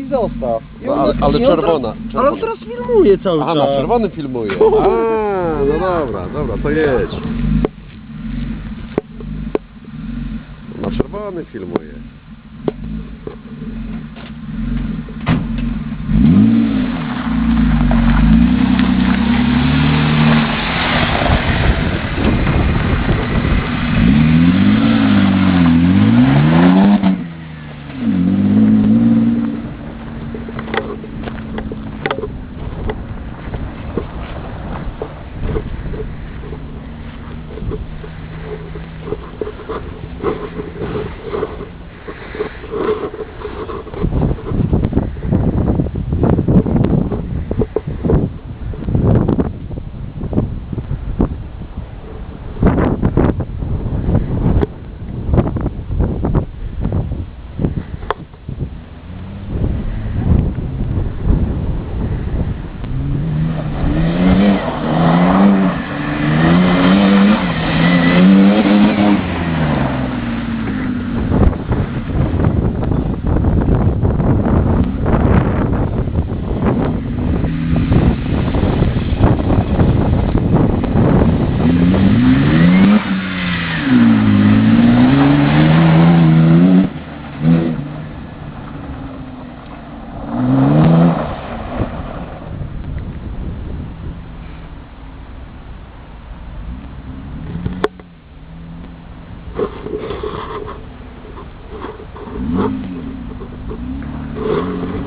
i zostaw. I No, ale- ale i on czerwona. Ale on teraz filmuje cały Aha, czas. na czerwony filmuje. A, no dobra, dobra, to jedź. Na czerwony filmuje. Thank you. Thank you.